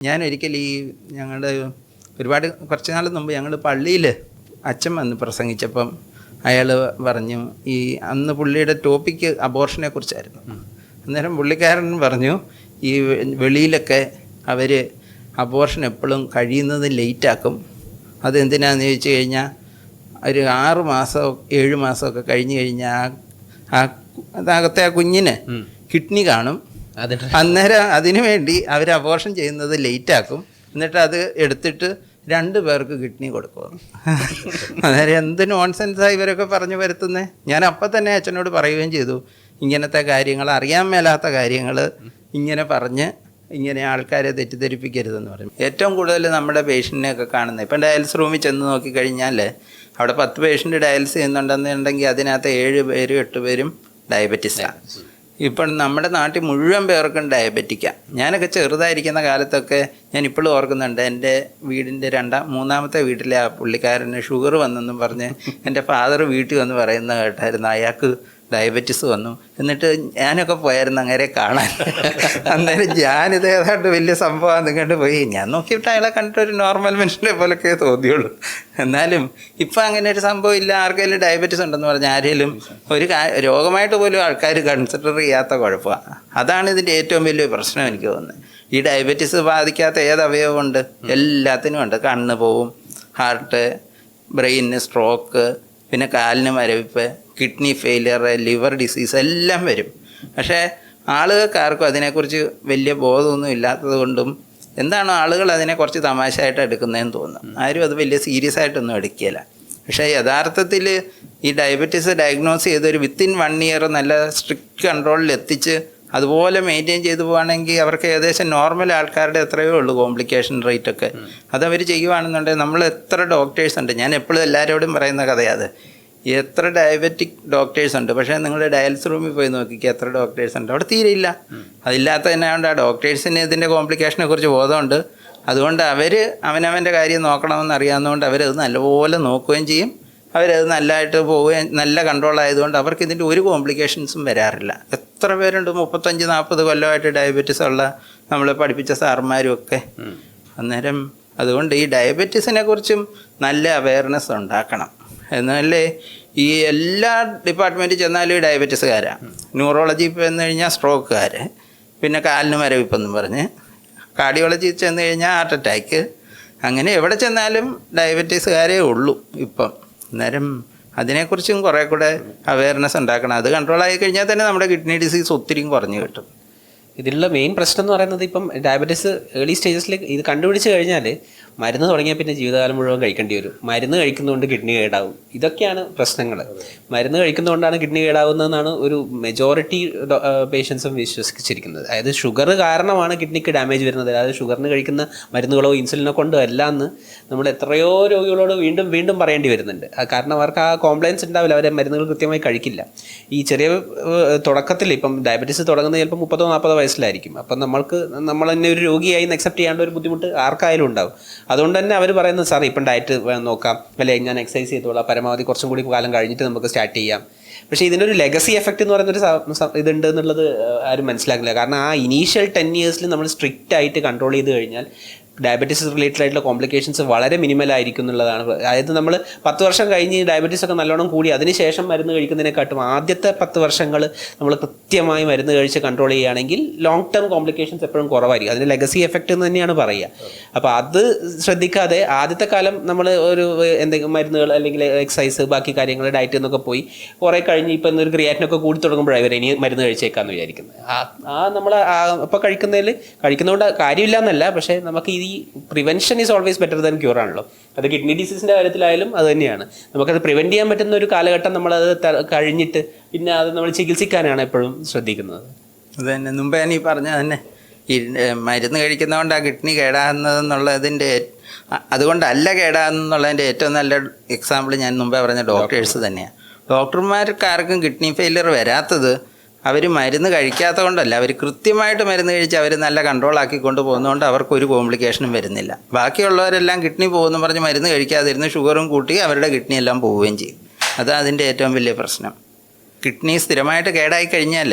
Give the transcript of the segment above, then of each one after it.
ഞാൻ ഒരിക്കൽ ഈ ഞങ്ങളുടെ ഒരുപാട് കുറച്ച് നാൾ മുമ്പ് ഞങ്ങൾ പള്ളിയിൽ അച്ഛൻ വന്ന് പ്രസംഗിച്ചപ്പം അയാൾ പറഞ്ഞു ഈ അന്ന് പുള്ളിയുടെ ടോപ്പിക്ക് അബോർഷനെ കുറിച്ചായിരുന്നു. അന്നേരം പുള്ളിക്കാരൻ പറഞ്ഞു ഈ വെളിയിലൊക്കെ അവർ അബോർഷൻ എപ്പോഴും കഴിയുന്നത് ലേറ്റാക്കും അതെന്തിനാന്ന് ചോദിച്ചു കഴിഞ്ഞാൽ ഒരു ആറ് മാസം ഏഴ് മാസമൊക്കെ കഴിഞ്ഞ് കഴിഞ്ഞാൽ ആ അതകത്തെ ആ കുഞ്ഞിന് കിഡ്നി കാണും. അന്നേരം അതിനു വേണ്ടി അവർ അബോർഷൻ ചെയ്യുന്നത് ലേറ്റ് ആക്കും. എന്നിട്ട് അത് എടുത്തിട്ട് രണ്ട് പേർക്ക് കിഡ്നി കൊടുക്കും. അന്നേരം എന്ത് നോൺസെൻസാണ് ഇവരൊക്കെ പറഞ്ഞു വരുത്തുന്നത് ഞാൻ അപ്പം തന്നെ അച്ഛനോട് പറയുകയും ചെയ്തു. ഇങ്ങനത്തെ കാര്യങ്ങൾ അറിയാൻ മേലാത്ത കാര്യങ്ങൾ ഇങ്ങനെ പറഞ്ഞ് ഇങ്ങനെ ആൾക്കാരെ തെറ്റിദ്ധരിപ്പിക്കരുതെന്ന് പറയും ഏറ്റവും കൂടുതൽ നമ്മുടെ പേഷ്യന്റിനെയൊക്കെ കാണുന്നത്. ഇപ്പം ഡയാലിസ് റൂമിൽ ചെന്ന് നോക്കിക്കഴിഞ്ഞാൽ അവിടെ പത്ത് പേഷ്യന്റ് ഡയാലിസ് ചെയ്യുന്നുണ്ടെന്നുണ്ടെങ്കിൽ അതിനകത്ത് ഏഴ് പേരും എട്ട് പേരും ഡയബറ്റീസാണ് ഇപ്പം നമ്മുടെ നാട്ടിൽ മുഴുവൻ പേർക്കും ഡയബറ്റിക്കാണ് ഞാനൊക്കെ ചെറുതായിരിക്കുന്ന കാലത്തൊക്കെ ഞാൻ ഇപ്പോഴും ഓർക്കുന്നുണ്ട് എന്റെ വീടിന്റെ രണ്ടാം മൂന്നാമത്തെ വീട്ടിലെ ആ പുള്ളിക്കാരന് ഷുഗർ വന്നെന്നും പറഞ്ഞ് എന്റെ ഫാദർ വീട്ടിൽ വന്ന് പറയുന്ന കേട്ടായിരുന്നു. അയാൾക്ക് ഡയബറ്റിസ് വന്നു. എന്നിട്ട് ഞാനൊക്കെ പോയായിരുന്നു അങ്ങനെ കാണാൻ. അന്നേരം ഞാനിത് ഏതാണ്ട് വലിയ സംഭവം നിങ്ങോട്ട് പോയി. ഞാൻ നോക്കിയിട്ട് അയാളെ കണ്ടിട്ട് ഒരു നോർമൽ മനുഷ്യനെ പോലൊക്കെ തോന്നിയുള്ളൂ. എന്നാലും ഇപ്പം അങ്ങനെ ഒരു സംഭവം ഇല്ല. ആർക്കെങ്കിലും ഡയബറ്റിസ് ഉണ്ടെന്ന് പറഞ്ഞാൽ ആരെങ്കിലും ഒരു രോഗമായിട്ട് പോലും ആൾക്കാർ കൺസിഡർ ചെയ്യാത്ത കുഴപ്പമാണ് അതാണ് ഇതിന്റെ ഏറ്റവും വലിയ പ്രശ്നം എനിക്ക് തോന്നുന്നത്. ഈ ഡയബറ്റിസ് ബാധിക്കാത്ത ഏത് അവയവമുണ്ട് എല്ലാത്തിനും ഉണ്ട്. കണ്ണ് പോവും ഹാർട്ട് ബ്രെയിനിന് സ്ട്രോക്ക് പിന്നെ കാലിന് മരവിപ്പ് കിഡ്നി ഫെയിലിയർ ലിവർ ഡിസീസ് എല്ലാം വരും. പക്ഷേ ആളുകൾക്ക് ആർക്കും അതിനെക്കുറിച്ച് വലിയ ബോധമൊന്നും ഇല്ലാത്തത് കൊണ്ടും എന്താണോ ആളുകൾ അതിനെ കുറച്ച് തമാശയായിട്ട് എടുക്കുന്നതെന്ന് തോന്നുന്നു. ആരും അത് വലിയ സീരിയസ് ആയിട്ടൊന്നും എടുക്കില്ല പക്ഷേ യഥാർത്ഥത്തിൽ ഈ ഡയബറ്റീസ് ഡയഗ്നോസ് ചെയ്തൊരു വിത്തിൻ വൺ ഇയർ നല്ല സ്ട്രിക്റ്റ് കൺട്രോളിൽ എത്തിച്ച് അതുപോലെ മെയിന്റെയിൻ ചെയ്തു പോവുകയാണെങ്കിൽ അവർക്ക് ഏകദേശം നോർമൽ ആൾക്കാരുടെ എത്രയോ ഉള്ളൂ കോംപ്ലിക്കേഷൻ റേറ്റ് ഒക്കെ. അതവർ ചെയ്യുവാണെന്നുണ്ടെങ്കിൽ നമ്മൾ എത്ര ഡോക്ടേഴ്സ് ഉണ്ട്? ഞാൻ എപ്പോഴും എല്ലാവരോടും പറയുന്ന കഥയാണ് എത്ര ഡയബറ്റിക് ഡോക്ടേഴ്സ് ഉണ്ട്? പക്ഷേ നിങ്ങൾ ഡയാലിസ് റൂമിൽ പോയി നോക്കിക്കുക എത്ര ഡോക്ടേഴ്സ് ഉണ്ട്? അവിടെ തീരെയില്ല അതില്ലാത്ത തന്നെ കൊണ്ട് ആ ഡോക്ടേഴ്സിന് ഇതിന്റെ കോംപ്ലിക്കേഷനെ കുറിച്ച് ബോധമുണ്ട്. അതുകൊണ്ട് അവർ അവനവന്റെ കാര്യം നോക്കണമെന്ന് അറിയാവുന്നതുകൊണ്ട് അവരത് നല്ലപോലെ നോക്കുകയും ചെയ്യും. അവരത് നല്ലതായിട്ട് പോവുകയും നല്ല കൺട്രോൾ ആയതുകൊണ്ട് അവർക്ക് ഇതിന്റെ ഒരു കോംപ്ലിക്കേഷൻസും വരാറില്ല. എത്ര പേരുണ്ട്? മുപ്പത്തഞ്ച് നാൽപ്പത് കൊല്ലമായിട്ട് ഡയബറ്റീസ് ഉള്ള നമ്മളെ പഠിപ്പിച്ച സാറന്മാരും ഒക്കെ അന്നേരം അതുകൊണ്ട് ഈ ഡയബറ്റീസിനെ കുറിച്ചും നല്ല അവയർനെസ് ഉണ്ടാക്കണം. എന്നാലേ ഈ എല്ലാ ഡിപ്പാർട്ട്മെന്റിൽ ചെന്നാലും ഈ ഡയബറ്റീസുകാരാണ് ന്യൂറോളജി ചെന്ന് കഴിഞ്ഞാൽ സ്ട്രോക്കുകാർ പിന്നെ കാലിന് മരവിപ്പെന്നും പറഞ്ഞ്. കാർഡിയോളജി ചെന്ന് കഴിഞ്ഞാൽ ഹാർട്ട് അറ്റാക്ക് അങ്ങനെ എവിടെ ചെന്നാലും ഡയബറ്റീസുകാരേ ഉള്ളൂ ഇപ്പം. അന്നേരം അതിനെക്കുറിച്ചും കുറേ കൂടെ അവയർനെസ് ഉണ്ടാക്കണം. അത് കൺട്രോൾ ആയി കഴിഞ്ഞാൽ തന്നെ നമ്മുടെ കിഡ്നി ഡിസീസ് ഒത്തിരിയും കുറഞ്ഞു കിട്ടും. ഇതിലുള്ള മെയിൻ പ്രശ്നം എന്ന് പറയുന്നത് ഇപ്പം ഡയബറ്റീസ് ഏർലി സ്റ്റേജസിൽ ഇത് കണ്ടുപിടിച്ച് കഴിഞ്ഞാൽ മരുന്ന് തുടങ്ങിയാൽ പിന്നെ ജീവിതകാലം മുഴുവൻ കഴിക്കേണ്ടി വരും. മരുന്ന് കഴിക്കുന്നതുകൊണ്ട് കിഡ്നി കേടാവും. ഇതൊക്കെയാണ് പ്രശ്നങ്ങൾ മരുന്ന് കഴിക്കുന്നതുകൊണ്ടാണ് കിഡ്നി കേടാവുന്നതെന്നാണ് ഒരു മെജോറിറ്റി പേഷ്യൻസും വിശ്വസിച്ചിരിക്കുന്നത്. അതായത് ഷുഗർ കാരണമാണ് കിഡ്നിക്ക് ഡാമേജ് വരുന്നത്. അതായത് ഷുഗറിന് കഴിക്കുന്ന മരുന്നുകളോ ഇൻസുലിനോ കൊണ്ടോ അല്ല എന്ന് നമ്മൾ എത്രയോ രോഗികളോട് വീണ്ടും വീണ്ടും പറയേണ്ടി വരുന്നുണ്ട്. കാരണം അവർക്ക് ആ കോംപ്ലയൻസ് ഉണ്ടാവില്ല. അവരെ മരുന്നുകൾ കൃത്യമായി കഴിക്കില്ല. ഈ ചെറിയ തുടക്കത്തിൽ ഇപ്പം ഡയബറ്റീസ് തുടങ്ങുന്നത് ചിലപ്പോൾ മുപ്പതോ നാൽപ്പതോ വയസ്സിലായിരിക്കും. അപ്പം നമ്മൾക്ക് നമ്മൾ തന്നെ ഒരു രോഗിയായി അക്സെപ്റ്റ് ചെയ്യേണ്ട ഒരു ബുദ്ധിമുട്ട് ആർക്കായാലും ഉണ്ടാവും. അതുകൊണ്ട് തന്നെ അവർ പറയുന്നത് സാർ ഇപ്പം ഡയറ്റ് നോക്കാം. അല്ലെ ഞാൻ എക്സസൈസ് ചെയ്തോളാം. പരമാവധി കുറച്ചും കൂടി കാലം കഴിഞ്ഞിട്ട് നമുക്ക് സ്റ്റാർട്ട് ചെയ്യാം. പക്ഷേ ഇതിനൊരു ലെഗസി എഫക്റ്റ് എന്ന് പറയുന്നൊരു ഇതുണ്ട് എന്നുള്ളത് ആരും മനസ്സിലാക്കില്ല കാരണം ആ ഇനീഷ്യൽ ടെൻ ഇയേഴ്സിൽ നമ്മൾ സ്ട്രിക്റ്റ് ആയിട്ട് കൺട്രോൾ ചെയ്ത് കഴിഞ്ഞാൽ ഡയബറ്റീസ് റിലേറ്റഡ് ആയിട്ടുള്ള കോംപ്ലിക്കേഷൻസ് വളരെ മിനിമൽ ആയിരിക്കും എന്നുള്ളതാണ്. അതായത് നമ്മൾ പത്ത് വർഷം കഴിഞ്ഞ് ഡയബറ്റീസ് ഒക്കെ നല്ലോണം കൂടി അതിനുശേഷം മരുന്ന് കഴിക്കുന്നതിനെക്കാട്ടും ആദ്യത്തെ പത്ത് വർഷങ്ങൾ നമ്മൾ കൃത്യമായി മരുന്ന് കഴിച്ച് കൺട്രോൾ ചെയ്യുകയാണെങ്കിൽ ലോങ് ടേം കോംപ്ലിക്കേഷൻസ് എപ്പോഴും കുറവായിരിക്കും. അതിന് ലെഗസി എഫക്റ്റ് എന്ന് തന്നെയാണ് പറയുക. അപ്പോൾ അത് ശ്രദ്ധിക്കാതെ ആദ്യത്തെ കാലം നമ്മൾ ഒരു എന്തെങ്കിലും മരുന്നുകൾ അല്ലെങ്കിൽ എക്സസൈസ് ബാക്കി കാര്യങ്ങൾ ഡയറ്റ് എന്നൊക്കെ പോയി കുറേ കഴിഞ്ഞ് ഇപ്പം ഒരു ക്രിയാറ്റിനൊക്കെ കൂടി തുടങ്ങുമ്പോഴാണ് ഇവർ ഇനി മരുന്ന് കഴിച്ചേക്കാന്ന് വിചാരിക്കുന്നത്. ആ ആ നമ്മൾ ഇപ്പോൾ കഴിക്കുന്നതിൽ കഴിക്കുന്നതുകൊണ്ട് കാര്യമില്ല എന്നല്ല. പക്ഷേ നമുക്ക് ഈ prevention is always better than cure ആണല്ലോ. അത് കിഡ്നി ഡിസീസിന്റെ കാര്യത്തിലായാലും അത് തന്നെയാണ്. നമുക്കത് പ്രിവെന്റ് ചെയ്യാൻ പറ്റുന്ന ഒരു കാലഘട്ടം നമ്മളത് കഴിഞ്ഞിട്ട് പിന്നെ അത് നമ്മൾ ചികിത്സിക്കാനാണ് എപ്പോഴും ശ്രദ്ധിക്കുന്നത്. അത് തന്നെ. മുമ്പ് ഞാൻ ഈ പറഞ്ഞ തന്നെ ഈ മരുന്ന് കഴിക്കുന്നതുകൊണ്ട് ആ കിഡ്നി കേടാകുന്നതെന്നുള്ളതിന്റെ അതുകൊണ്ടല്ല കേടാകുന്നതെന്നുള്ളതിന്റെ ഏറ്റവും നല്ല എക്സാമ്പിൾ ഞാൻ മുമ്പേ പറഞ്ഞ ഡോക്ടേഴ്സ് തന്നെയാണ് ഡോക്ടർമാർക്ക് ആർക്കും കിഡ്നി ഫെയിലിയർ വരാത്തത് അവർ മരുന്ന് കഴിക്കാത്തത് കൊണ്ടല്ല അവർ കൃത്യമായിട്ട് മരുന്ന് കഴിച്ച് അവർ നല്ല കൺട്രോൾ ആക്കി കൊണ്ട് പോകുന്നതുകൊണ്ട് അവർക്കൊരു കോംപ്ലിക്കേഷനും വരുന്നില്ല. ബാക്കിയുള്ളവരെല്ലാം കിഡ്നി പോകുമെന്ന് പറഞ്ഞ് മരുന്ന് കഴിക്കാതിരുന്ന് ഷുഗറും കൂട്ടി അവരുടെ കിഡ്നി എല്ലാം പോവുകയും ചെയ്യും. അതാണ് അതിന്റെ ഏറ്റവും വലിയ പ്രശ്നം. കിഡ്നി സ്ഥിരമായിട്ട് കേടായി കഴിഞ്ഞാൽ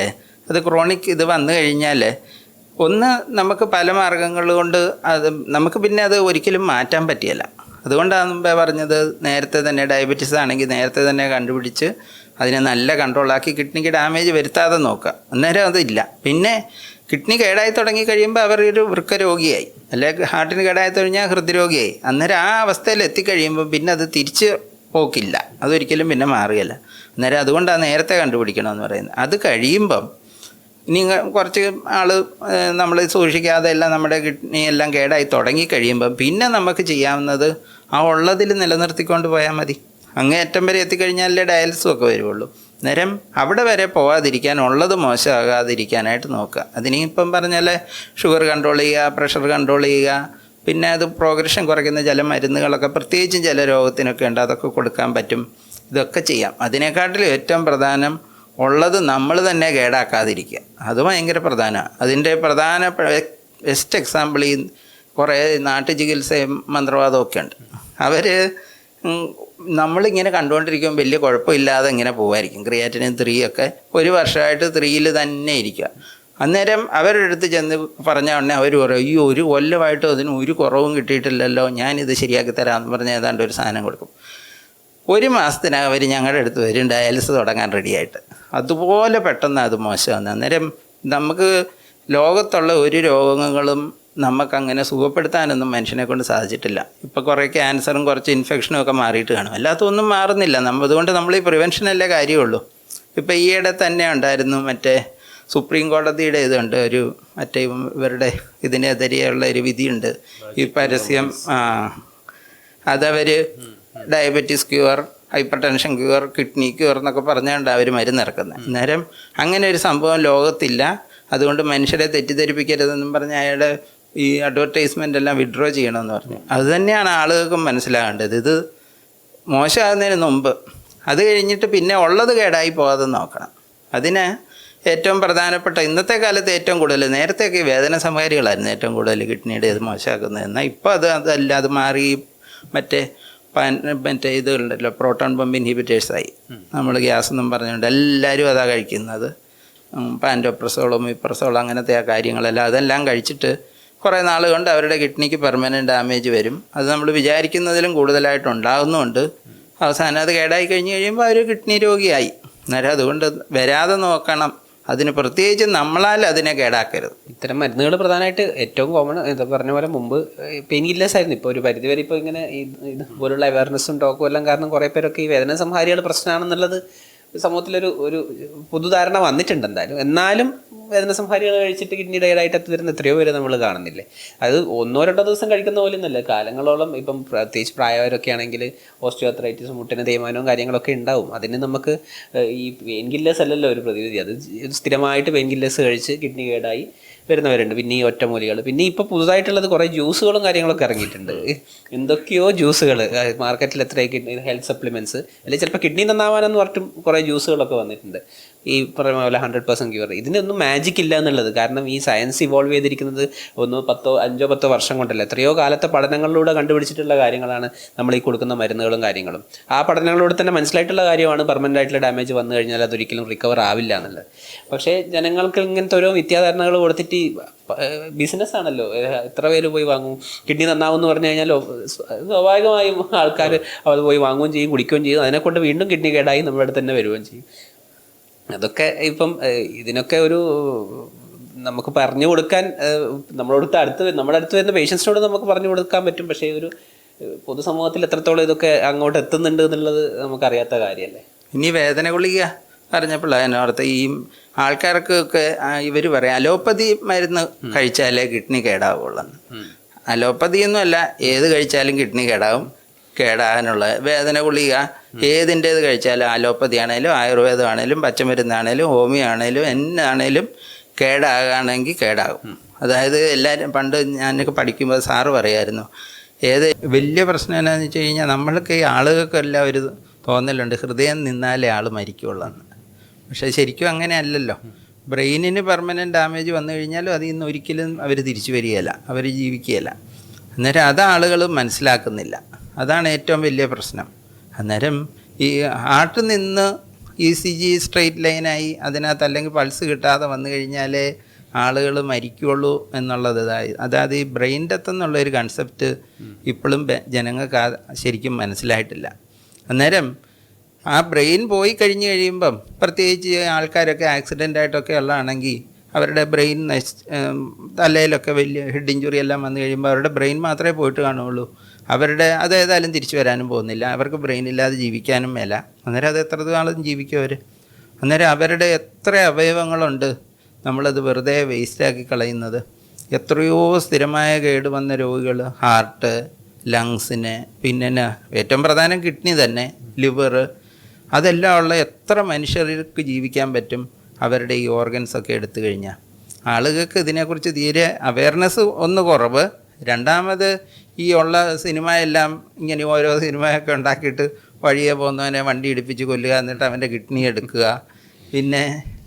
അത് ക്രോണിക് ഇത് വന്നു കഴിഞ്ഞാൽ ഒന്ന് നമുക്ക് പല മാർഗങ്ങൾ കൊണ്ട് അത് നമുക്ക് പിന്നെ അത് ഒരിക്കലും മാറ്റാൻ പറ്റിയല്ല. അതുകൊണ്ടാണ് പറഞ്ഞത് നേരത്തെ തന്നെ ഡയബറ്റീസ് ആണെങ്കിൽ നേരത്തെ തന്നെ കണ്ടുപിടിച്ച് അതിനെ നല്ല കൺട്രോളാക്കി കിഡ്നിക്ക് ഡാമേജ് വരുത്താതെ നോക്കുക. അന്നേരം അതില്ല പിന്നെ കിഡ്നി കേടായി തുടങ്ങി കഴിയുമ്പോൾ അവർ ഒരു വൃക്കരോഗിയായി. അല്ലെങ്കിൽ ഹാർട്ടിന് കേടായി തുടങ്ങിയാൽ ഹൃദ്രോഗിയായി. അന്നേരം ആ അവസ്ഥയിൽ എത്തിക്കഴിയുമ്പോൾ പിന്നെ അത് തിരിച്ച് പോക്കില്ല. അതൊരിക്കലും പിന്നെ മാറുകയില്ല. അന്നേരം അതുകൊണ്ടാണ് നേരത്തെ കണ്ടുപിടിക്കണമെന്ന് പറയുന്നത്. അത് കഴിയുമ്പം ഇനി കുറച്ച് ആൾ നമ്മൾ സൂക്ഷിക്കാതെ എല്ലാം നമ്മുടെ കിഡ്നി എല്ലാം കേടായി തുടങ്ങി കഴിയുമ്പം പിന്നെ നമുക്ക് ചെയ്യാവുന്നത് ആ ഉള്ളതിൽ നിലനിർത്തിക്കൊണ്ട് പോയാൽ മതി. അങ്ങേയറ്റം വരെ എത്തിക്കഴിഞ്ഞാലേ ഡയാലിസും ഒക്കെ വരുള്ളൂ നേരം അവിടെ വരെ പോകാതിരിക്കാൻ ഉള്ളത് മോശമാകാതിരിക്കാനായിട്ട് നോക്കുക. അതിനിപ്പം പറഞ്ഞാൽ ഷുഗർ കൺട്രോൾ ചെയ്യുക പ്രഷർ കൺട്രോൾ ചെയ്യുക പിന്നെ അത് പ്രോഗ്രഷൻ കുറയ്ക്കുന്ന ചില മരുന്നുകളൊക്കെ പ്രത്യേകിച്ചും ചില രോഗത്തിനൊക്കെ ഉണ്ട് അതൊക്കെ കൊടുക്കാൻ പറ്റും. ഇതൊക്കെ ചെയ്യാം. അതിനെക്കാട്ടിലും ഏറ്റവും പ്രധാനം ഉള്ളത് നമ്മൾ തന്നെ കേടാക്കാതിരിക്കുക. അത് ഭയങ്കര പ്രധാനമാണ് അതിന്റെ പ്രധാന ബെസ്റ്റ് എക്സാമ്പിൾ ഈ കുറേ നാട്ടു ചികിത്സയും മന്ത്രവാദവും ഒക്കെ ഉണ്ട്. അവർ നമ്മളിങ്ങനെ കണ്ടുകൊണ്ടിരിക്കുമ്പോൾ വലിയ കുഴപ്പമില്ലാതെ ഇങ്ങനെ പോകുമായിരിക്കും ക്രിയാറ്റിനും ത്രീ ഒക്കെ ഒരു വർഷമായിട്ട് ത്രീയിൽ തന്നെ ഇരിക്കുക അന്നേരം അവരുടെ അടുത്ത് ചെന്ന് പറഞ്ഞ ഉടനെ അവർ പറയും അയ്യോ ഒരു കൊല്ലമായിട്ടും അതിന് ഒരു കുറവും കിട്ടിയിട്ടില്ലല്ലോ. ഞാനിത് ശരിയാക്കി തരാമെന്ന് പറഞ്ഞ് ഏതാണ്ട് ഒരു സാധനം കൊടുക്കും. ഒരു മാസത്തിനകം അവർ ഞങ്ങളുടെ അടുത്ത് വരും ഡയാലിസിസ് തുടങ്ങാൻ റെഡിയായിട്ട് അതുപോലെ പെട്ടെന്ന് അത് മോശമാണ് അന്നേരം നമുക്ക് ലോകത്തുള്ള ഒരു രോഗങ്ങളും നമുക്കങ്ങനെ സുഖപ്പെടുത്താനൊന്നും മനുഷ്യനെ കൊണ്ട് സാധിച്ചിട്ടില്ല. ഇപ്പോൾ കുറേ ക്യാൻസറും കുറച്ച് ഇൻഫെക്ഷനും ഒക്കെ മാറിയിട്ട് കാണും. അല്ലാത്തൊന്നും മാറുന്നില്ല. നമ്മൾ അതുകൊണ്ട് നമ്മൾ ഈ പ്രിവെൻഷനല്ലേ കാര്യമുള്ളൂ. ഇപ്പോൾ ഈയിടെ തന്നെ ഉണ്ടായിരുന്നു മറ്റേ സുപ്രീം കോടതിയുടെ ഇതുണ്ട്. ഒരു മറ്റേ ഇവരുടെ ഇതിനെതിരെയുള്ള ഒരു വിധിയുണ്ട്. ഈ പരസ്യം അതവർ diabetes cure hypertension cure kidney cure എന്നൊക്കെ പറഞ്ഞുകൊണ്ട് അവർ മരുന്നിറക്കുന്നത് അന്നേരം അങ്ങനെ ഒരു സംഭവം ലോകത്തില്ല. അതുകൊണ്ട് മനുഷ്യരെ തെറ്റിദ്ധരിപ്പിക്കരുതെന്നും പറഞ്ഞ് അയാളുടെ ഈ അഡ്വർടൈസ്മെന്റ് എല്ലാം വിഡ്രോ ചെയ്യണമെന്ന് പറഞ്ഞു. അത് തന്നെയാണ് ആളുകൾക്കും മനസ്സിലാകേണ്ടത്. ഇത് മോശമാകുന്നതിന് മുമ്പ് അത് കഴിഞ്ഞിട്ട് പിന്നെ ഉള്ളത് കേടായി പോകാതെ നോക്കണം. അതിന് ഏറ്റവും പ്രധാനപ്പെട്ട ഇന്നത്തെ കാലത്ത് ഏറ്റവും കൂടുതൽ നേരത്തെയൊക്കെ വേദന സംഹാരികളായിരുന്നു ഏറ്റവും കൂടുതൽ കിഡ്നിയുടെ ഇത് മോശമാക്കുന്നത്. എന്നാൽ ഇപ്പോൾ അത് അതല്ല അത് മാറി. മറ്റേ പാൻ മറ്റേ ഇതുണ്ടല്ലോ പ്രോട്ടോൺ പമ്പ് ഇൻഹിബിറ്റേഴ്സായി നമ്മൾ ഗ്യാസ് എന്നും പറഞ്ഞുകൊണ്ട് എല്ലാവരും അതാ കഴിക്കുന്നത്. പാന്റോപ്രസോളും ഇപ്രസോളും അങ്ങനത്തെ ആ കാര്യങ്ങളെല്ലാം അതെല്ലാം കഴിച്ചിട്ട് കുറേ നാൾ കൊണ്ട് അവരുടെ കിഡ്നിക്ക് പെർമനന്റ് ഡാമേജ് വരും. അത് നമ്മൾ വിചാരിക്കുന്നതിലും കൂടുതലായിട്ട് ഉണ്ടാകുന്നുണ്ട് അവസാനം അത് കേടായി കഴിഞ്ഞ് കഴിയുമ്പോൾ അവർ കിഡ്നി രോഗിയായി. അന്നേരം അതുകൊണ്ട് വരാതെ നോക്കണം. അതിന് പ്രത്യേകിച്ച് നമ്മളാൽ അതിനെ കേടാക്കരുത്. ഇത്തരം മരുന്നുകൾ പ്രധാനമായിട്ട് ഏറ്റവും കോമൺ എന്താ പറഞ്ഞ പോലെ മുമ്പ് പെയിൻ ആയിരുന്നു. ഇപ്പോൾ ഒരു പരിധി വരെ ഇപ്പോൾ ഇങ്ങനെ ഇത് ഇതുപോലുള്ള അവയർനെസ്സും ടോക്കും എല്ലാം കാരണം കുറേ പേരൊക്കെ ഈ വേദന സംഹാരികൾ പ്രശ്നമാണെന്നുള്ളത് സമൂഹത്തിലൊരു ഒരു പൊതുധാരണ വന്നിട്ടുണ്ട് എന്തായാലും. എന്നാലും വേദന സംഹാരികൾ കഴിച്ചിട്ട് കിഡ്നി ഡയറായിട്ട് എത്തിരുന്ന എത്രയോ പേര് നമ്മൾ കാണുന്നില്ലേ? അത് ഒന്നോ രണ്ടോ ദിവസം കഴിക്കുന്ന പോലെ ഒന്നല്ല കാലങ്ങളോളം ഇപ്പം പ്രത്യേകിച്ച് പ്രായവരൊക്കെ ആണെങ്കിൽ ഓസ്റ്റിയോത്രൈറ്റിസ് മുട്ടിന് തേയ്മാനവും കാര്യങ്ങളൊക്കെ ഉണ്ടാവും. അതിന് നമുക്ക് ഈ പെയിൻ കില്ലേഴ്സ് അല്ലല്ലോ ഒരു പ്രതിവിധി. അത് സ്ഥിരമായിട്ട് പെയിൻ കില്ലേഴ്സ് കഴിച്ച് കിഡ്നി കേടായി വരുന്നവരുണ്ട്. പിന്നെ ഈ ഒറ്റമൂലികൾ പിന്നെ ഇപ്പോൾ പുതുതായിട്ടുള്ളത് കുറേ ജ്യൂസുകളും കാര്യങ്ങളൊക്കെ ഇറങ്ങിയിട്ടുണ്ട്. എന്തൊക്കെയോ ജ്യൂസുകൾ മാർക്കറ്റിൽ എത്രയൊക്കെ ഹെൽത്ത് സപ്ലിമെന്റ്സ് അല്ലെങ്കിൽ ചിലപ്പോൾ കിഡ്നി നന്നാവാനെന്ന് പറഞ്ഞിട്ടും കുറേ ജ്യൂസുകളൊക്കെ വന്നിട്ടുണ്ട്. ഈ പറയുന്ന പോലെ ഹൺഡ്രഡ് പെർസെന്റ് ക്യൂർ ഇതിനൊന്നും മാജിക് ഇല്ല എന്നുള്ളത്. കാരണം ഈ സയൻസ് ഇവോൾവ് ചെയ്തിരിക്കുന്നത് ഒന്ന് പത്തോ അഞ്ചോ പത്തോ വർഷം കൊണ്ടല്ല? എത്രയോ കാലത്തെ പഠനങ്ങളിലൂടെ കണ്ടുപിടിച്ചിട്ടുള്ള കാര്യങ്ങളാണ് നമ്മൾ ഈ കൊടുക്കുന്ന മരുന്നുകളും കാര്യങ്ങളും. ആ പഠനങ്ങളിലൂടെ തന്നെ മനസ്സിലായിട്ടുള്ള കാര്യമാണ് പെർമനന്റ് ആയിട്ടുള്ള ഡാമേജ് വന്നു കഴിഞ്ഞാൽ അതൊരിക്കലും റിക്കവർ ആവില്ല എന്നുള്ളത്. പക്ഷേ ജനങ്ങൾക്ക് ഇങ്ങനത്തെ ഓരോ മിഥ്യാധാരണകൾ കൊടുത്തിട്ട് ബിസിനസ് ആണല്ലോ. എത്ര പേര് പോയി വാങ്ങും? കിഡ്നി നന്നാവും എന്ന് പറഞ്ഞു കഴിഞ്ഞാൽ സ്വാഭാവികമായും ആൾക്കാർ അത് പോയി വാങ്ങുകയും ചെയ്യും കുടിക്കുകയും ചെയ്യും. അതിനെക്കൊണ്ട് വീണ്ടും കിഡ്നി കേടായി നമ്മുടെ അടുത്ത് തന്നെ വരികയും ചെയ്യും. അതൊക്കെ ഇപ്പം ഇതിനൊക്കെ ഒരു നമുക്ക് പറഞ്ഞു കൊടുക്കാൻ നമ്മളടുത്ത് അടുത്ത് നമ്മുടെ അടുത്ത് വരുന്ന പേഷ്യൻസിനോട് നമുക്ക് പറഞ്ഞു കൊടുക്കാൻ പറ്റും. പക്ഷേ ഒരു പൊതുസമൂഹത്തിൽ എത്രത്തോളം ഇതൊക്കെ അങ്ങോട്ട് എത്തുന്നുണ്ട് എന്നുള്ളത് നമുക്കറിയാത്ത കാര്യമല്ലേ? ഇനി വേദന ഗുളിക പറഞ്ഞപ്പോഴാണ് അടുത്ത് ഈ ആൾക്കാർക്കൊക്കെ ഇവർ പറയാം അലോപ്പതി മരുന്ന് കഴിച്ചാലേ കിഡ്നി കേടാവുള്ളൂ അലോപ്പതി ഒന്നുമല്ല ഏത് കഴിച്ചാലും കിഡ്നി കേടാവും കേടാകാനുള്ള വേദന ഗുളിക ഏതിന്റേത് കഴിച്ചാലും അലോപ്പതി ആണേലും ആയുർവേദമാണേലും പച്ചമരുന്നാണേലും ഹോമിയോ ആണേലും എന്നാണേലും കേടാകാണെങ്കിൽ കേടാകും. അതായത് എല്ലാവരും പണ്ട് ഞാനൊക്കെ പഠിക്കുമ്പോൾ സാറ് പറയായിരുന്നു ഏത് വലിയ പ്രശ്നം എന്നാന്ന് വെച്ച് കഴിഞ്ഞാൽ നമ്മൾക്ക് ഈ ആളുകൾക്കെല്ലാം ഒരു തോന്നലുണ്ട് ഹൃദയം നിന്നാലേ ആൾ മരിക്കുള്ളൂ എന്ന്. പക്ഷേ ശരിക്കും അങ്ങനെ അല്ലല്ലോ. ബ്രെയിനിന് പെർമനന്റ് ഡാമേജ് വന്നു കഴിഞ്ഞാലും അതിൽ നിന്ന് ഒരിക്കലും അവർ തിരിച്ചു വരികയില്ല അവർ ജീവിക്കുകയില്ല. അന്നേരം അത് ആളുകൾ മനസ്സിലാക്കുന്നില്ല. അതാണ് ഏറ്റവും വലിയ പ്രശ്നം. അന്നേരം ഈ ഹാർട്ട് നിന്ന് ഇ സി ജി സ്ട്രെയിറ്റ് ലൈനായി അതിനകത്ത് അല്ലെങ്കിൽ പൾസ് കിട്ടാതെ വന്നു കഴിഞ്ഞാലേ ആളുകൾ മരിക്കുള്ളൂ എന്നുള്ളത് അതായത് ഈ ബ്രെയിൻ ഡെത്ത് എന്നുള്ളൊരു കൺസെപ്റ്റ് ഇപ്പോഴും ജനങ്ങൾക്ക് ശരിക്കും മനസ്സിലായിട്ടില്ല. അന്നേരം ആ ബ്രെയിൻ പോയി കഴിഞ്ഞ് കഴിയുമ്പം പ്രത്യേകിച്ച് ആൾക്കാരൊക്കെ ആക്സിഡന്റ് ആയിട്ടൊക്കെ ഉള്ളതാണെങ്കിൽ അവരുടെ ബ്രെയിൻ നശി തലയിലൊക്കെ വലിയ ഹെഡ് ഇഞ്ചുറി എല്ലാം വന്നു കഴിയുമ്പോൾ അവരുടെ ബ്രെയിൻ മാത്രമേ പോയിട്ട് കാണുകയുള്ളൂ. അവരുടെ അതേതായാലും തിരിച്ചു വരാനും പോകുന്നില്ല. അവർക്ക് ബ്രെയിൻ ഇല്ലാതെ ജീവിക്കാനും മേല. അന്നേരം അത് എത്ര നാളും ജീവിക്കും അവർ അന്നേരം അവരുടെ എത്ര അവയവങ്ങളുണ്ട് നമ്മളത് വെറുതെ വേസ്റ്റാക്കി കളയുന്നത്? എത്രയോ സ്ഥിരമായ കേട് വന്ന രോഗികൾ ഹാർട്ട് ലങ്സിന് പിന്നെ ഏറ്റവും പ്രധാനം കിഡ്നി തന്നെ ലിവർ അതെല്ലാം ഉള്ള എത്ര മനുഷ്യർക്ക് ജീവിക്കാൻ പറ്റും? അവരുടെ ഈ ഓർഗൻസൊക്കെ എടുത്തു കഴിഞ്ഞാൽ ആളുകൾക്ക് ഇതിനെക്കുറിച്ച് തീരെ അവയർനെസ് ഒന്ന് കുറവ്. രണ്ടാമത് ഈ ഉള്ള സിനിമയെല്ലാം ഇങ്ങനെ ഓരോ സിനിമയൊക്കെ ഉണ്ടാക്കിയിട്ട് വഴിയെ പോകുന്നവനെ വണ്ടി ഇടിപ്പിച്ച് കൊല്ലുക എന്നിട്ട് അവന്റെ കിഡ്നി എടുക്കുക. പിന്നെ